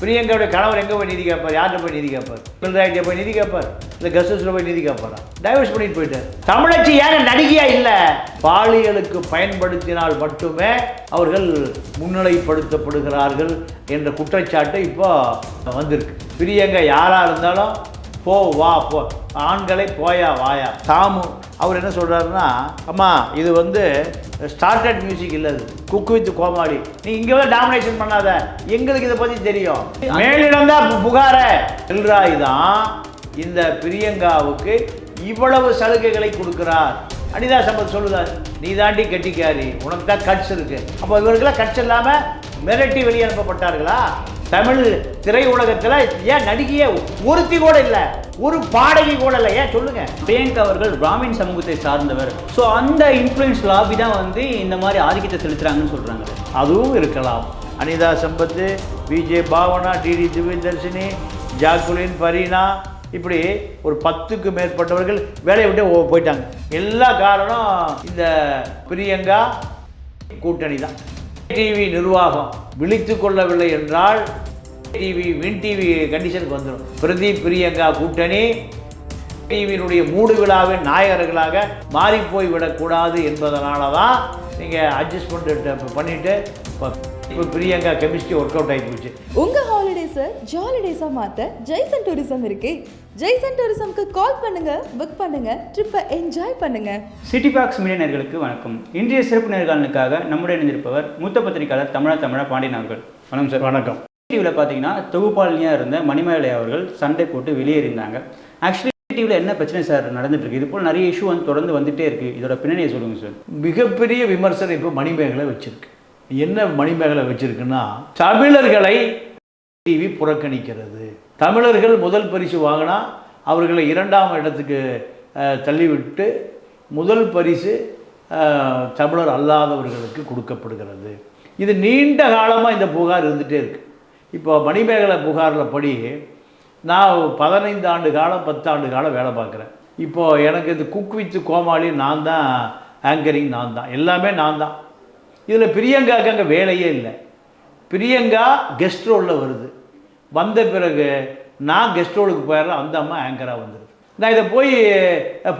பிரியங்காவுடைய கணவர் எங்கே போய் நீதி கேட்பார் யார்கிட்ட போய் நீதி கேட்பார் பினராயிட்ட போய் நீதி கேட்பார் இந்த கஸ்டஸில் போய் நீதி கேட்பாரா டைவர்ஸ் பண்ணிட்டு போயிட்டார். தமிழச்சி ஏன் நடிகையா இல்லை? பாலியலுக்கு பயன்படுத்தினால் மட்டுமே அவர்கள் முன்னிலைப்படுத்தப்படுகிறார்கள் என்ற குற்றச்சாட்டு இப்போ வந்திருக்கு. பிரியங்கா யாராக இருந்தாலும் போ வா போ. ஆண்களை போயா வாயா. தாமு அவர் என்ன சொல்கிறாருன்னா அம்மா இது வந்து ஸ்டார்டட் மியூசிக் இல்லை அது. குக் வித் கோமாளி நீ இங்கே வந்து டாமினேஷன் பண்ணாத. எங்களுக்கு இதை பற்றி தெரியும். மேலிடம் தான் புகார. செல்ராய் தான் இந்த பிரியங்காவுக்கு இவ்வளவு சலுகைகளை கொடுக்கிறார். அனிதா சம்பத் சொல்லுதார் நீ தாண்டி கெட்டிக்காரி. உனக்கு தான் கட்ஸ் இருக்கு. அப்போ இவருக்கெல்லாம் கட்ஸ் இல்லாமல் மிரட்டி வெளியே அனுப்பப்பட்டார்களா? தமிழ் திரையுலகத்தில் ஏன் நடிகையே ஒருத்தி கூட இல்லை ஒரு பாடகி கூட இல்லை? ஏன் சொல்லுங்க. பிரியங்கா அவர்கள் பிராமின் சமூகத்தை சார்ந்தவர். ஸோ அந்த இன்ஃப்ளூயன்ஸ் லாபி தான் வந்து இந்த மாதிரி ஆதிக்கத்தை செலுத்துறாங்கன்னு சொல்றாங்க. அதுவும் இருக்கலாம். Anitha Sampath VJ Bhavana DD Divyadharshini Jacqueline Fareena இப்படி ஒரு பத்துக்கு மேற்பட்டவர்கள் வேலையை விட்டு போயிட்டாங்க. எல்லா காரணம் இந்த பிரியங்கா கூட்டணி தான். டிவி நிர்வாகம் விழித்து கொள்ளவில்லை என்றால் டிவி வின் டிவி கண்டிஷனுக்கு வந்துடும் பிரதீப் பிரியங்கா கூட்டணி டிவியினுடைய மூடு விழாவின் நாயகர்களாக மாறிப்போய் விடக்கூடாது என்பதனால தான் நீங்கள் அட்ஜஸ்ட்மெண்ட் பண்ணிவிட்டு இப்போ பிரியங்கா கெமிஸ்ட்ரி ஒர்க் அவுட் ஆகி போச்சு. உங்க ஹாலிடேஸை ஜாலிடேஸாக மாற்ற ஜெய்சன் டூரிசம் இருக்கே. ஜெய்சன் டூரிசம்க்கு கால் பண்ணுங்க புக் பண்ணுங்க ட்ரிப்பை என்ஜாய் பண்ணுங்க. சிட்டி பாக்ஸ் மீடியா வணக்கம். இன்றைய சிறப்பு நேர்காணலுக்காக நம்முடைய இணைந்திருப்பவர் மூத்த பத்திரிகையாளர் தமிழா தமிழா பாண்டியன் அவர்கள். வணக்கம் சார். வணக்கம். டிவியில் பார்த்தீங்கன்னா தொகுப்பாளினியாக இருந்த மணிமேலை அவர்கள் சண்டை போட்டு வெளியேறினாங்க ஆக்சுவலி டிவியில் என்ன பிரச்சனை சார் நடந்துட்டு இருக்கு இது போல் நிறைய இஷ்யூ வந்து தொடர்ந்து வந்துட்டே இருக்கு. இதோட பின்னணியை சொல்லுங்க சார். மிகப்பெரிய விமர்சனம் இப்போ மணிமேகலை வச்சிருக்கு. என்ன மணிமேகலை வச்சிருக்குன்னா தமிழர்களை டிவி புறக்கணிக்கிறது. தமிழர்கள் முதல் பரிசு வாங்கினா அவர்களை இரண்டாம் இடத்துக்கு தள்ளிவிட்டு முதல் பரிசு தமிழர் அல்லாதவர்களுக்கு கொடுக்கப்படுகிறது. இது நீண்ட காலமாக இந்த புகார் இருந்துகிட்டே இருக்குது இப்போ மணிமேகலை புகாரில் படி நான் பதினைந்து ஆண்டு காலம் பத்தாண்டு காலம் வேலை பார்க்குறேன். இப்போது எனக்கு இந்த குக் வித் கோமாளி நான் தான் ஆங்கரிங் நான் தான். எல்லாமே நான் தான். இதில் பிரியங்காவுக்கு அங்கே வேலையே இல்லை. பிரியங்கா கெஸ்ட் ரோலில் வருது. வந்த பிறகு நான் கெஸ்ட் ரோலுக்கு போயிடுறேன். அந்த அம்மா ஆங்கராக வந்துடுது நான் இதை போய்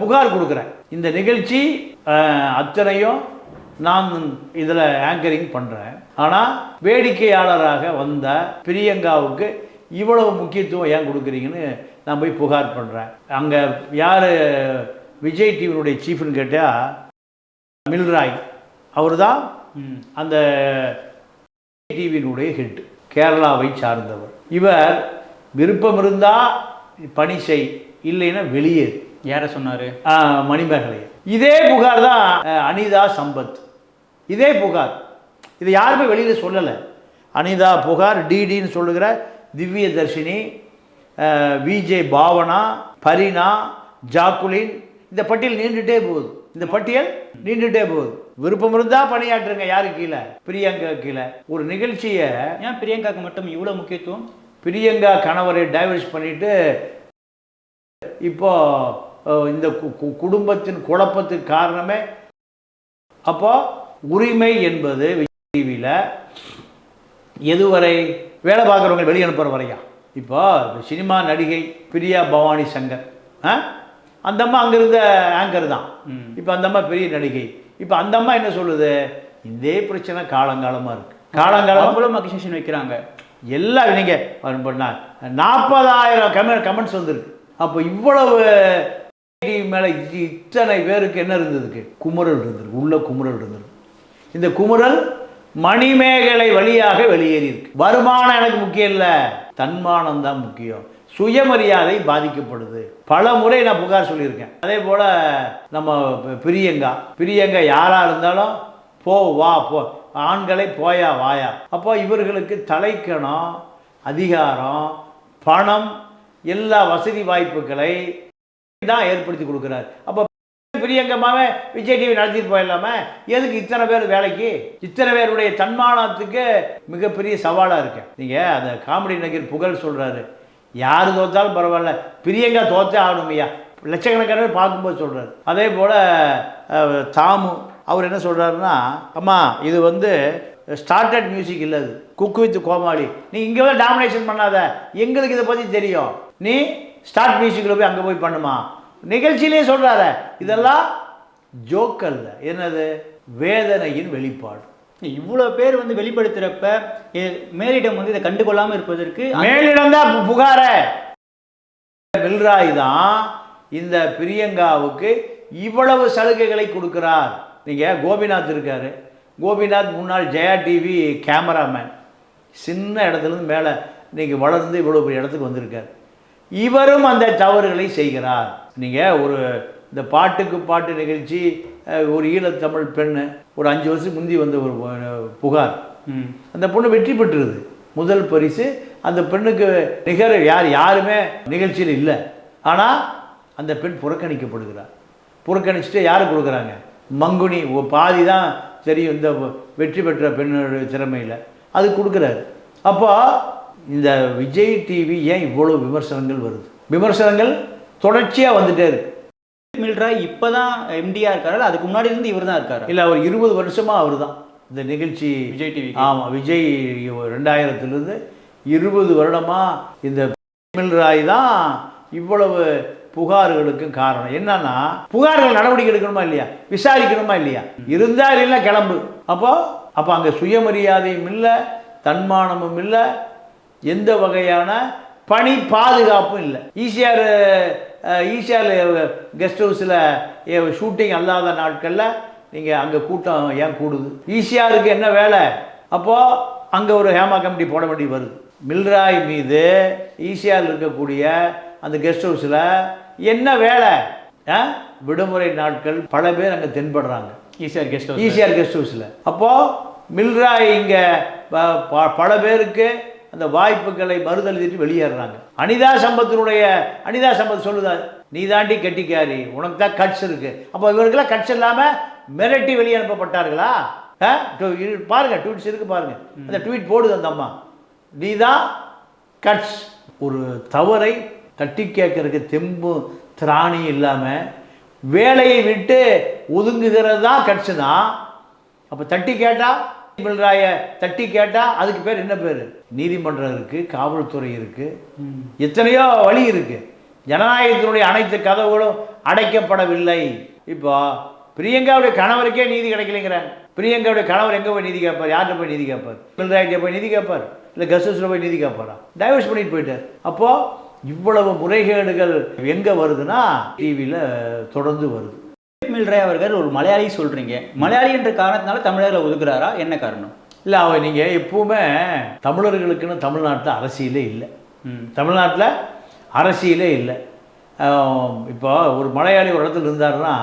புகார் கொடுக்குறேன். இந்த நிகழ்ச்சி அத்தனையும் நான் இதில் ஆங்கரிங் பண்ணுறேன் ஆனால் வேடிக்கையாளராக வந்த பிரியங்காவுக்கு இவ்வளவு முக்கியத்துவம் ஏன் கொடுக்குறீங்கன்னு நான் போய் புகார் பண்ணுறேன் அங்கே யார் விஜய் டிவியினுடைய சீஃப்னு கேட்டால் மில்ராய். அவர் தான் அந்த டிவியினுடைய ஹெட் கேரளாவை சார்ந்தவர். இவர் விருப்பம் இருந்தால் பணி செய் இல்லைன்னா வெளியேறு யாரை சொன்னார்? மணிமேகலை இதே புகார் தான் அனிதா சம்பத். இதே புகார். இது யாருமே வெளியில் சொல்லலை. அனிதா புகார் டிடின்னு சொல்லுகிற திவ்ய தர்ஷினி விஜே பாவனா பரினா ஜாக்குலின் இந்த பட்டியல் நீண்டுட்டே போகுது. இந்த பட்டியல் நீண்டுட்டே போகுது. விருப்பம் இருந்தால் பணியாற்றுங்க யாரு கீழே? பிரியங்கா கீழே. ஒரு நிகழ்ச்சியை ஏன் பிரியங்காக்கு மட்டும் இவ்வளோ முக்கியத்துவம்? பிரியங்கா கணவரை டைவர்ஸ் பண்ணிட்டு இப்போ இந்த குடும்பத்தின் குழப்பத்துக்கு காரணமே அப்போ உரிமை என்பது டிவியில் எதுவரை வேலை பார்க்குறவங்க வெளியே அனுப்புகிற வரையா? இப்போ சினிமா நடிகை பிரியா பவானி சங்கர் ஆ? அந்த அம்மா அங்கே இருந்த ஆங்கர் தான். இப்போ அந்த அம்மா பெரிய நடிகை. இப்போ அந்த அம்மா என்ன சொல்லுது? இதே பிரச்சனை காலங்காலமாக இருக்குது காலங்காலமாக அவங்களும் அக்யூசேஷன் வைக்கிறாங்க. எல்லாம் நீங்கள் நாற்பதாயிரம் கமெண்ட் கமெண்ட்ஸ் வந்திருக்கு. அப்போ இவ்வளவு மேலே இத்தனை பேருக்கு என்ன இருந்ததுக்கு குமுறல் இருந்திருக்கு உள்ள குமுறல் இருந்திருக்கு இந்த குமுறல் மணிமேகலை வழியாக வெளியேறியிருக்கு வருமானம் எனக்கு முக்கியம் இல்லை. தன்மானம் தான் முக்கியம். சுயமரியாதை பாதிக்கப்படுது. பல முறை நான் புகார் சொல்லியிருக்கேன். அதே போல் நம்ம பிரியங்கா. பிரியங்கா யாராக இருந்தாலும் போ வா போ. ஆண்களை போயா வாயா. அப்போ இவர்களுக்கு தலைக்கணம் அதிகாரம் பணம் எல்லா வசதி வாய்ப்புகளை தான் ஏற்படுத்தி கொடுக்குறாரு. அப்போ பிரியங்கமாவே விஜய் டிவி நடத்திட்டு போயிடலாமே? எதுக்கு இத்தனை பேர் வேலைக்கு? இத்தனை பேருடைய தன்மானத்துக்கு மிகப்பெரிய சவாலாக இருக்கு நீங்கள் அந்த காமெடி நகர் புகழ் சொல்கிறாரு யார் தோத்தாலும் பரவாயில்ல. பிரியங்கா தோத்தே ஆகணுமையா ஐயா. லட்சக்கணக்கான பார்க்கும்போது சொல்கிறாரு அதே போல் தாமு அவர் என்ன சொல்கிறாருன்னா அம்மா இது வந்து ஸ்டார்டட் மியூசிக் இல்லை அது. Cook with Comali. நீ இங்கே போய் டாமினேஷன் பண்ணாத. எங்களுக்கு இதை பற்றி தெரியும். நீ ஸ்டார்ட் மியூசிக்கில் போய் அங்கே போய் பண்ணுமா? நிகழ்ச்சியிலே சொல்கிறார இதெல்லாம் ஜோக்கல்ல என்னது? வேதனையின் வெளிப்பாடு. இவ்வளோ பேர் வந்து வெளிப்படுத்துகிறப்ப மேலிடம் வந்து இதை கண்டுகொள்ளாமல் இருப்பதற்கு மேலிடம் தான் புகார. மில்ராய் தான் இந்த பிரியங்காவுக்கு இவ்வளவு சலுகைகளை கொடுக்கிறார். நீங்கள் கோபிநாத் இருக்காரு. கோபிநாத் முன்னாள் ஜெயா டிவி கேமராமேன். சின்ன இடத்துலேருந்து மேலே இன்னைக்கு வளர்ந்து இவ்வளோ பெரிய இடத்துக்கு வந்திருக்கார். இவரும் அந்த தவறுகளை செய்கிறார். நீங்கள் ஒரு இந்த பாட்டுக்கு பாட்டு நிகழ்ச்சி ஒரு ஈழத்தமிழ் பெண்ணு ஒரு அஞ்சு வருஷம் முந்தி வந்த ஒரு புகார். அந்த பொண்ணு வெற்றி பெற்றுருது முதல் பரிசு. அந்த பெண்ணுக்கு நிகர் யார் யாருமே நிகழ்ச்சியில் இல்லை. ஆனால் அந்த பெண் புறக்கணிக்கப்படுகிறார். புறக்கணிச்சுட்டு யார் கொடுக்குறாங்க? மங்குனி. ஓ பாதி தான் தெரியும் இந்த வெற்றி பெற்ற பெண்ணோட திறமையில். அது கொடுக்குறாரு. அப்போ இந்த விஜய் டிவி ஏன் இவ்வளோ விமர்சனங்கள் வருது? விமர்சனங்கள் தொடர்ச்சியாக வந்துட்டே இருக்கு. மில்ராய் இப்போ தான் எம்டியாக இருக்காரு? அதுக்கு முன்னாடி இருந்து இவர் தான் இருக்காரு? இல்லை அவர் இருபது வருஷமாக அவர் தான் இந்த நிகழ்ச்சி விஜய் டிவி ஆமாம் விஜய் ரெண்டாயிரத்துலேருந்து இருபது வருடமாக இந்த ராய் தான் இவ்வளவு புகார்களுக்கும் காரணம். என்னன்னா புகார்கள் நடவடிக்கை எடுக்கணுமா இல்லையா? விசாரிக்கணுமா இல்லையா? இருந்தா இல்லைன்னா கிளம்பு. அப்போ அப்போ அங்கே சுயமரியாதையும் இல்லை தன்மானமும் இல்லை எந்த வகையான பணி பாதுகாப்பும் இல்லை. ஈசிஆர் ஈசிஆர் கெஸ்ட் ஹவுஸில் ஷூட்டிங் அல்லாத நாட்களில் நீங்கள் அங்கே கூட்டம் ஏன் கூடுது? ஈசிஆருக்கு என்ன வேலை? அப்போது அங்கே ஒரு ஹேமா கமிட்டி போட வேண்டி வருது. மில்ராய் மீது ஈசிஆரில் இருக்கக்கூடிய அந்த கெஸ்ட் ஹவுஸில் என்ன வேலை? ஆ? விடுமுறை நாட்கள் பல பேர் அங்கே தென்படுறாங்க. ஈஸியாக கெஸ்ட் ஹவுஸ் ஈசிஆர் கெஸ்ட் ஹவுஸில் அப்போது மில்ராய் இங்கே பல பேருக்கு அந்த வாய்ப்புகளை மறுதளித்து வெளியேறுறாங்க. அனிதா சம்பத்தினுடைய அனிதா சம்பத் சொல்லுதா நீ தாண்டி கெட்டிக்காரி உனக்கு தான் கட்ஸ் இருக்கு. அப்போ இவருக்கெல்லாம் கட்ஸ் இல்லாமல் மிரட்டி வெளியே அனுப்பப்பட்டார்களா? பாருங்க ட்வீட்ஸ் இருக்கு பாருங்க. அந்த ட்வீட் போடுது அந்த அம்மா. நீ தான் கட்ஸ் ஒரு தவறை தட்டி கேட்கறதுக்கு தெம்பு திராணி இல்லாமல் வேலையை விட்டு ஒதுங்குகிறது தான் கட்சுனா அப்போ தட்டி கேட்டா பில்ராய தட்டி கேட்டா அதுக்கு பேர் என்ன பேர்? நீதிமன்றம் இருக்கு காவல்துறை இருக்கு எத்தனையோ வழி இருக்கு. ஜனநாயகத்தினுடைய அனைத்து கதவுகளும் அடைக்கப்படவில்லை. இப்போ பிரியங்காவுடைய கணவருக்கே நீதி கிடைக்கலைங்கிறாங்க. பிரியங்காவுடைய கணவர் எங்கே போய் நீதி கேட்பார்? யார்கிட்ட போய் நீதி கேட்பார்? பில்ராய்கிட்ட போய் நீதி கேட்பார்? இல்லை கஸ்டஸில் போய் நீதி கேட்பாரா? டைவர்ஸ் பண்ணிட்டு போயிட்டார். அப்போது இவ்வளவு முறைகேடுகள் எங்கே வருதுன்னா டிவியில் தொடர்ந்து வருது. மில்ராய் அவர்கள் ஒரு மலையாளி சொல்றீங்க. மலையாளி என்ற காரணத்தினால தமிழர்களை ஒதுக்குறாரா? என்ன காரணம்? இல்லை அவன் நீங்கள் எப்பவுமே தமிழர்களுக்குன்னு தமிழ்நாட்டில் அரசியலே இல்லை. ம். தமிழ்நாட்டில் அரசியலே இல்லை. இப்போ ஒரு மலையாளி ஒரு இடத்துல இருந்தாருன்னா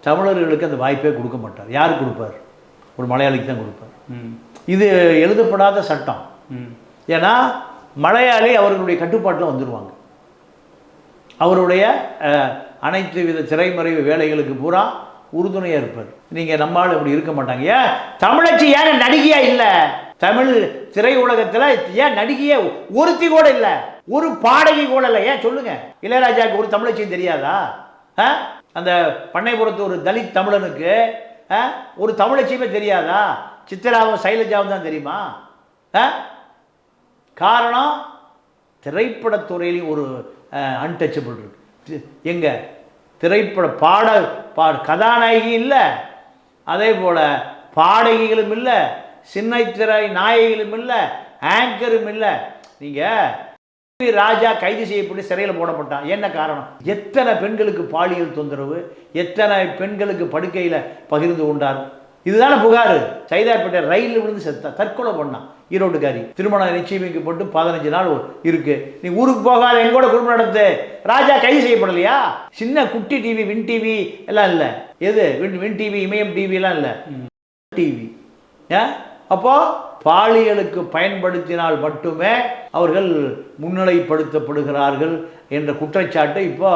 தமிழர்களுக்கு அந்த வாய்ப்பே கொடுக்க மாட்டார். யார் கொடுப்பார்? ஒரு மலையாளிக்கு தான் கொடுப்பார். ம். இது எழுதப்படாத சட்டம். ம். ஏன்னா மலையாளி அவர்களுடைய கட்டுப்பாட்டில் வந்துடுவாங்க அவருடைய அனைத்து வித சிறைமறைவு வேலைகளுக்கு பூரா உறுதுணையாக இருப்பார். நீங்கள் நம்மால் இப்படி இருக்க மாட்டாங்க. ஏன்? தமிழச்சி ஏன் நடிகையா இல்லை? தமிழ் திரையுலகத்தில் ஏன் நடிகையே ஒருத்தி கூட இல்லை? ஒரு பாடகி கூட இல்லை. ஏன்? சொல்லுங்கள் இளையராஜாவுக்கு ஒரு தமிழச்சியும் தெரியாதா? ஆ? அந்த பண்ணைபுரத்து ஒரு தலித் தமிழனுக்கு ஆ? ஒரு தமிழச்சியுமே தெரியாதா? சித்திராவும் சைலஜாவும் தான் தெரியுமா? ஆ? காரணம் திரைப்படத்துறையிலையும் ஒரு அன்டச்சபிள் இருக்கு. எங்கே? திரைப்பட பாட பா கதாநாயகி இல்லை. அதே போல் பாடகிகளும் இல்லை சின்னத்திரை நாயகிகளும் இல்லை ஆங்கரும் இல்லை. நீங்கள் ராஜா கைது செய்யப்பட்டு சிறையில் போடப்பட்டான். என்ன காரணம்? எத்தனை பெண்களுக்கு பாலியல் தொந்தரவு எத்தனை பெண்களுக்கு படுக்கையில் பகிர்ந்து கொண்டார்? இதுதானே புகார். சைதாப்பேட்டை ரயிலில் விழுந்து செத்தா தற்கொலை பண்ணான் ஈரோட்டுக்காரி. திருமணம் நிச்சயமிக்கப்பட்டு பதினஞ்சு நாள் இருக்கு. நீ ஊருக்கு போகாத எங்கூட குடும்பம் நடத்து. ராஜா கைது செய்யப்படலையா? சின்ன குட்டி டிவி வின் டிவி எல்லாம் இல்லை. எது? Win win TV Imayam TV எல்லாம் இல்லை. டிவி ஏன்? அப்போ பாலியலுக்கு பயன்படுத்தினால் மட்டுமே அவர்கள் முன்னிலைப்படுத்தப்படுகிறார்கள் என்ற குற்றச்சாட்டு இப்போ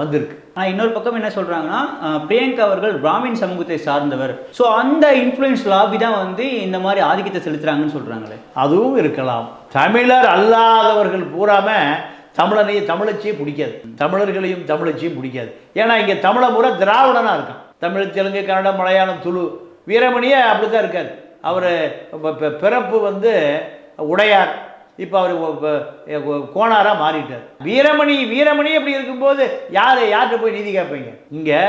வந்திருக்கு. ஆனால் இன்னொரு பக்கம் என்ன சொல்கிறாங்கன்னா பிரியங்கா அவர்கள் பிராமின் சமூகத்தை சார்ந்தவர். ஸோ அந்த இன்ஃப்ளூயன்ஸ் லாபி தான் வந்து இந்த மாதிரி ஆதிக்கத்தை செலுத்துறாங்கன்னு சொல்கிறாங்களே அதுவும் இருக்கலாம். தமிழர் அல்லாதவர்கள் பூராம தமிழனையும் தமிழச்சியும் பிடிக்காது. தமிழர்களையும் தமிழச்சியும் பிடிக்காது. ஏன்னா இங்கே தமிழ முறை திராவிடனாக இருக்கான். தமிழ் தெலுங்கு கன்னடம் மலையாளம் துளு வீரமணியே அப்படி தான் இருக்கார். அவர் பிறப்பு வந்து உடையார். இப்போ அவர் கோணாராக மாறிட்டார். வீரமணி வீரமணி அப்படி இருக்கும்போது யார் யார்கிட்ட போய் நீதி கேட்பீங்க? இங்கே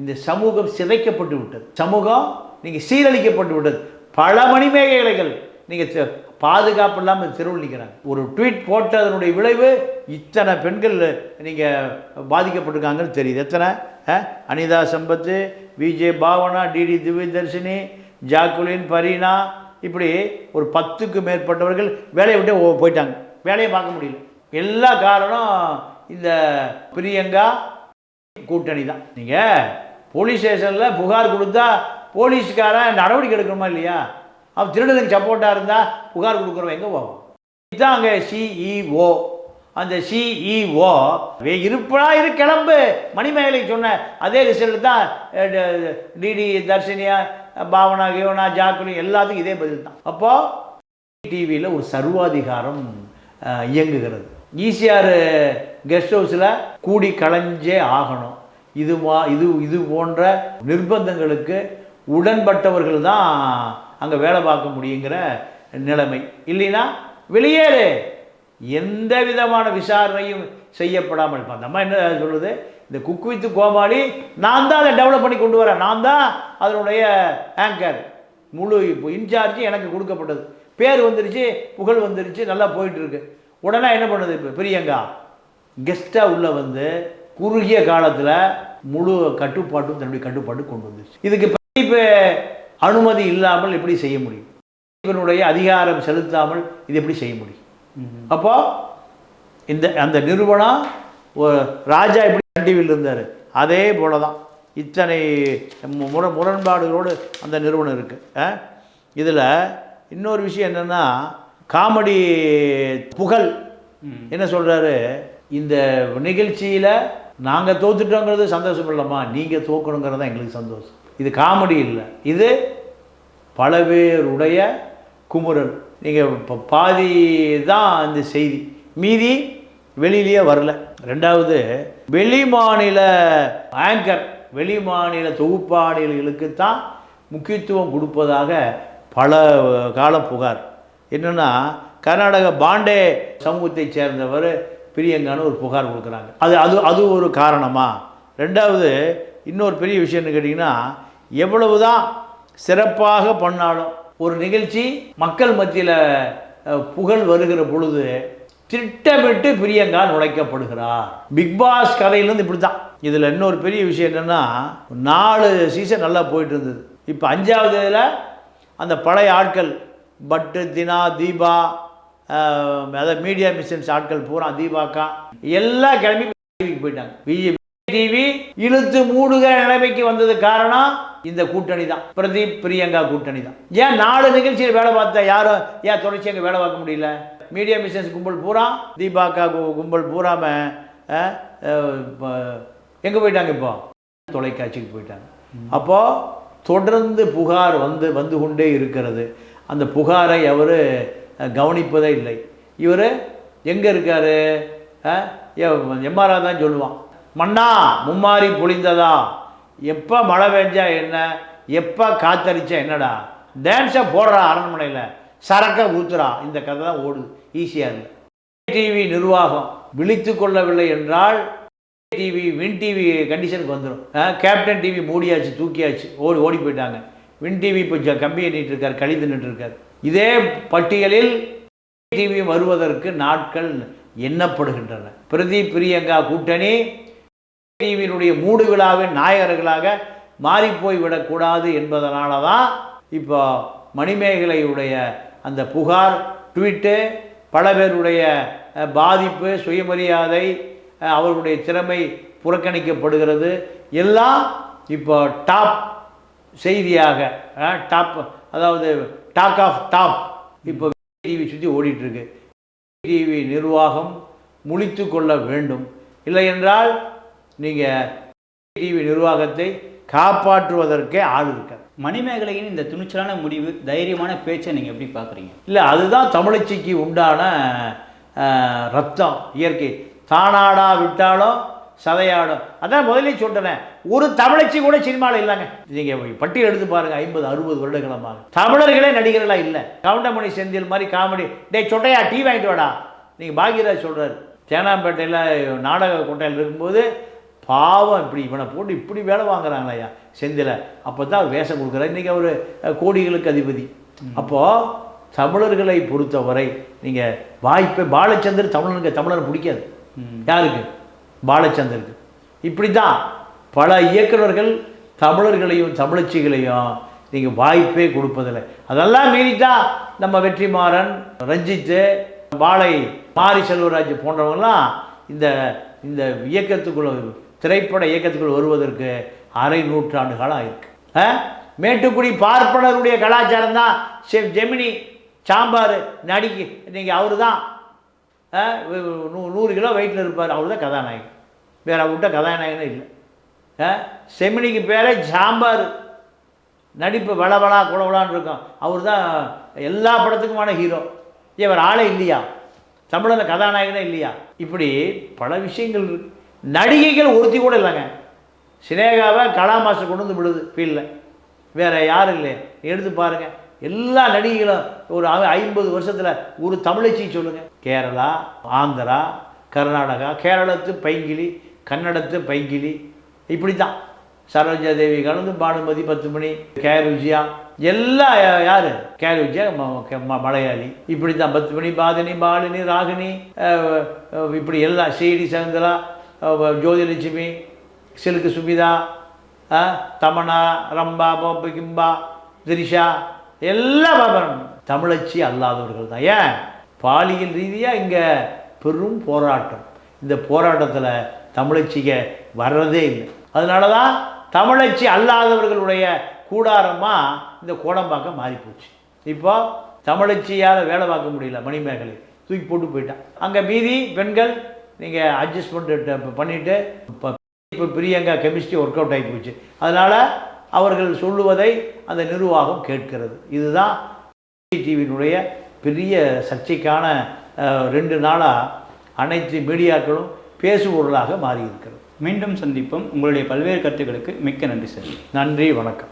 இந்த சமூகம் சிதைக்கப்பட்டு விட்டது. சமூகம் நீங்கள் சீரழிக்கப்பட்டு விட்டது. பல மணிமேகலைகள் நீங்கள் பாதுகாப்பு இல்லாமல் தெருவில் நிற்கிறாங்க ஒரு ட்வீட் போட்டதனுடைய விளைவு இத்தனை பெண்கள் நீங்கள் பாதிக்கப்பட்டிருக்காங்கன்னு தெரியுது. எத்தனை? Anitha Sampath VJ Bhavana DD Divyadharshini Jacqueline Fareena இப்படி ஒரு பத்துக்கு மேற்பட்டவர்கள் வேலையை விட்டு போயிட்டாங்க. வேலையை பார்க்க முடியல. எல்லா காரணம் இந்த பிரியங்கா கூட்டணி தான். நீங்கள் போலீஸ் ஸ்டேஷனில் புகார் கொடுத்தா போலீஸ்காரன் நடவடிக்கை எடுக்கணுமா இல்லையா? அவன் திருடனுக்கு சப்போர்ட்டாக இருந்தால் புகார் கொடுக்குறவன் எங்கே போவோம் இதுதான் அங்கே சிஇஓ அந்த சிஇஓ இருப்பா இரு கிளம்பு. மணிமேகலை சொன்ன அதே ரிசல்ட் தான் டிடி தர்ஷினியா பாவனா கிவனா ஜாக்குலி எல்லாத்துக்கும் இதே பதில் தான். அப்போது டிவியில் ஒரு சர்வாதிகாரம் இயங்குகிறது. ஈசிஆர் கெஸ்ட் ஹவுஸில் கூடி களைஞ்சே ஆகணும். இது மா இது இது போன்ற நிர்பந்தங்களுக்கு உடன்பட்டவர்கள் தான் அங்கே வேலை பார்க்க முடியுங்கிற நிலைமை. இல்லைன்னா வெளியேறு. எந்த விதமான விசாரணையும் செய்யப்படாமல் இருப்பான் அந்த அம்மா என்ன சொல்லுது இந்த குக் வித் கோமாளி நான் தான் அதை டெவலப் பண்ணி கொண்டு வரேன். நான் தான் அதனுடைய ஆங்கர் முழு இப்போ இன்சார்ஜ் எனக்கு கொடுக்கப்பட்டது. பேர் வந்துருச்சு புகழ் வந்துருச்சு நல்லா போயிட்டு இருக்கு உடனே என்ன பண்ணுது இப்போ பிரியங்கா? கெஸ்ட்டாக உள்ள வந்து குறுகிய காலத்தில் முழு கட்டுப்பாட்டும் தன்னுடைய கட்டுப்பாட்டு கொண்டு வந்துருச்சு. இதுக்கு இப்போ அனுமதி இல்லாமல் எப்படி செய்ய முடியும்? இவனுடைய அதிகாரம் செலுத்தாமல் இது எப்படி செய்ய முடியும்? அப்போ இந்த அந்த நிறுவனம் ஒரு ராஜா எப்படி டிவியில் இருந்தார். அதே போல தான் இத்தனை முர முரண்பாடுகளோடு அந்த நிறுவனம் இருக்குது இதில் இன்னொரு விஷயம் என்னென்னா காமெடி புகழ். என்ன சொல்கிறாரு இந்த நிகழ்ச்சியில் நாங்கள் தோத்துட்டோங்கிறது சந்தோஷம் இல்லைம்மா நீங்கள் தோக்கணுங்கிறது தான் எங்களுக்கு சந்தோஷம். இது காமெடி இல்லை. இது பல பேருடைய குமுறல். நீங்கள் இப்போ பாதி தான் அந்த செய்தி. மீதி வெளியிலேயே வரல. ரெண்டாவது வெளி மாநில ஆங்கர் வெளி மாநில தொகுப்பாளிகளுக்கு தான் முக்கியத்துவம் கொடுப்பதாக பல கால புகார். என்னென்னா கர்நாடக பாண்டே சமூகத்தைச் சேர்ந்தவர் பிரியங்கான்னு ஒரு புகார் கொடுக்குறாங்க. அது அது அது ஒரு காரணமா? ரெண்டாவது இன்னொரு பெரிய விஷயம்னு கேட்டிங்கன்னா எவ்வளவு தான் சிறப்பாக பண்ணாலும் ஒரு நிகழ்ச்சி மக்கள் மத்தியில் புகழ் வருகிற பொழுது திட்டமிட்டு பிரியங்கா நுழைக்கப்படுகிறார். பிக் பாஸ் கதையிலேருந்து இப்படி தான் இதில் இன்னொரு பெரிய விஷயம் என்னென்னா நாலு சீசன் நல்லா போயிட்டு இருந்தது. இப்போ அஞ்சாவது இதில் அந்த பழைய ஆட்கள் பட்டு தினா தீபா அதாவது மீடியா மிஷன்ஸ் ஆட்கள் பூரா தீபாக்கா எல்லா கிளம்பி டிவிக்கு போயிட்டாங்க. டிவி இழுத்து மூடுகிற நிலைமைக்கு வந்தது காரணம் இந்த கூட்டணி தான் பிரதீப் பிரியங்கா கூட்டணி தான் ஏன் நாலு நிகழ்ச்சியில் வேலை பார்த்தா யாரும் ஏன் தொடர்ச்சி அங்கே வேலை பார்க்க முடியல? மீடியா மிஷன்ஸ் கும்பல் பூரா தீபாக்கா கு- கும்பல் பூராம எங்கே போயிட்டாங்க இப்போ? தொலைக்காட்சிக்கு போயிட்டாங்க. அப்போது தொடர்ந்து புகார் வந்து வந்து கொண்டே இருக்கிறது. அந்த புகாரை அவர் கவனிப்பதே இல்லை. இவர் எங்கே இருக்கார்? எம்ஆர்ஆ தான் சொல்லுவான். மன்னா மும்மாரி பொழிந்ததா? எப்போ மழை பெஞ்சா என்ன? எப்போ காத்தடிச்சா என்னடா? டான்ஸை போடுறா அரண்மனையில். சரக்கை ஊத்துறா. இந்த கதை தான் ஓடுது. ஈஸியாக இருக்குது டிவி நிர்வாகம் விழித்து கொள்ளவில்லை என்றால் டிவி வின் டிவி கண்டிஷனுக்கு வந்துடும் கேப்டன் டிவி மூடியாச்சு தூக்கியாச்சு. ஓடி ஓடி போயிட்டாங்க. வின் டிவி இப்போ ஜ- கம்பி எண்ணிட்டு இருக்கார் கழி தின்னுட்டு இருக்கார். இதே பட்டியலில் டிவி வருவதற்கு நாட்கள் எண்ணப்படுகின்றன. பிரதீப் பிரியங்கா கூட்டணி டிவியினுடைய மூடு விழாவின் நாயகர்களாக மாறிப்போய் விடக்கூடாது என்பதனால தான் இப்போ மணிமேகலையுடைய அந்த புகார் ட்வீட்டு பல பேருடைய பாதிப்பு சுயமரியாதை அவர்களுடைய திறமை புறக்கணிக்கப்படுகிறது. எல்லாம் இப்போ டாப் செய்தியாக டாப் அதாவது டாக் ஆஃப் டாப் இப்போ டிவி சுற்றி ஓடிட்டுருக்கு. டிவி நிர்வாகம் முழித்து கொள்ள வேண்டும். இல்லை என்றால் நீங்கள் டிவி நிர்வாகத்தை காப்பாற்றுவதற்கே ஆள் இருக்காது மணிமேகலையின் இந்த துணிச்சலான முடிவு தைரியமான பேச்சை நீங்கள் எப்படி பார்க்குறீங்க இல்லை அதுதான் தமிழச்சிக்கு உண்டான ரத்தம் இயற்கை. தானாடா விட்டாலும் சதையாடும் அதான் முதலே சொல்றேன் ஒரு தமிழச்சி கூட சினிமாவில் இல்லைங்க. நீங்கள் பட்டியல் எடுத்து பாருங்க ஐம்பது அறுபது வருடங்களமாக. தமிழர்களே நடிகர்களாக இல்லை. கவுண்டமணி செந்தில் மாதிரி காமெடி. டேய் சொட்டையா டீ வாங்கிட்டு வாடா. நீங்கள் பாக்யராஜ் சொல்கிறார் தேனாம்பேட்டையில் நாடக கொட்டையில் இருக்கும்போது பாவம் இப்படி இவனை போட்டு இப்படி வேலை வாங்குறாங்களையா செந்தில. அப்போ தான் வேஷம் கொடுக்குறாரு. இன்றைக்கி அவர் கோடிகளுக்கு அதிபதி. அப்போது தமிழர்களை பொறுத்தவரை நீங்கள் வாய்ப்பை பாலச்சந்தர் தமிழனுக்கு தமிழர் பிடிக்காது. யாருக்கு? பாலச்சந்தருக்கு. இப்படி தான் பல இயக்குனர்கள் தமிழர்களையும் தமிழச்சிகளையும் நீங்கள் வாய்ப்பே கொடுப்பதில்லை. அதெல்லாம் மீறித்தான் நம்ம வெற்றிமாறன் ரஞ்சித்து பாலை மாரி செல்வராஜ் போன்றவங்கலாம் இந்த இந்த இயக்கத்துக்குள்ள திரைப்பட இயக்கத்துக்குள் வருவதற்கு அரை நூற்றாண்டு காலம் ஆயிருக்கு. ஆ? மேட்டுக்குடி பார்ப்பனருடைய கலாச்சாரம் தான். செ- ஜெமினி சாம்பார் நடிக்கு நீங்கள் அவர் தான் நூ நூறு கிலோ வெயிட்டில் இருப்பார். அவர் தான் கதாநாயகன். வேற அவர்கிட்ட கதாநாயகனே இல்லை. ஆ? செமினிக்கு பேரே சாம்பார். நடிப்பு வளவளா குளவளான்னு இருக்கும். அவர் தான் எல்லா படத்துக்குமான ஹீரோ. இவர் ஆளே இல்லையா? தமிழில் கதாநாயகனே இல்லையா? இப்படி பல விஷயங்கள் இருக்கு. நடிகைகள் ஒருத்தி கூட இல்லைங்க. சினேகாவை கலா மாஸ்டர் கொண்டு வந்து விடுது ஃபீல்டில் வேறு யாரும் இல்லை எடுத்து பாருங்கள் எல்லா நடிகைகளும் ஒரு ஐம்பது வருஷத்தில் ஒரு தமிழச்சி சொல்லுங்கள் கேரளா ஆந்திரா கர்நாடகா கேரளத்து பைங்கிலி கன்னடத்து பைங்கிலி. இப்படி தான் சரோஜா தேவி கலந்து பானுமதி பத்து மணி கேர் விஜயா எல்லாம் யார்? கேர் விஜயா ம- ம- மலையாளி. இப்படி தான் பத்து மணி பாதினி பாலினி ராகினி இப்படி எல்லாம் ஸ்ரீடி சங்கரா ஜோதிலட்சுமி சிலுக்கு சுமிதா தமனா ரம்பா போப்பு கிம்பா திரிஷா எல்லாம் பாபன். தமிழச்சி அல்லாதவர்கள் தான். ஏன்? பாலியல் ரீதியாக இங்கே பெரும் போராட்டம். இந்த போராட்டத்தில் தமிழச்சிக வர்றதே இல்லை. அதனால தான் தமிழச்சி அல்லாதவர்களுடைய கூடாரமாக இந்த கோடம்பாக்கம் மாறிப்போச்சு. இப்போ தமிழச்சியால் வேலை பார்க்க முடியல மணிமேகலை. தூக்கி போட்டு போயிட்டான் அங்கே மீதி பெண்கள் நீங்கள் அட்ஜஸ்ட்மெண்ட் பண்ணிவிட்டு இப்போ இப்போ பிரியங்கா கெமிஸ்ட்ரி ஒர்க் அவுட் ஆகி போச்சு. அதனால் அவர்கள் சொல்லுவதை அந்த நிர்வாகம் கேட்கிறது. இதுதான் டிவியினுடைய பெரிய சர்ச்சைக்கான ரெண்டு நாளாக அனைத்து மீடியாக்களும் பேசுபொருளாக மாறி இருக்கிறது மீண்டும் சந்திப்போம். உங்களுடைய பல்வேறு கருத்துக்களுக்கு மிக்க நன்றி சார். நன்றி வணக்கம்.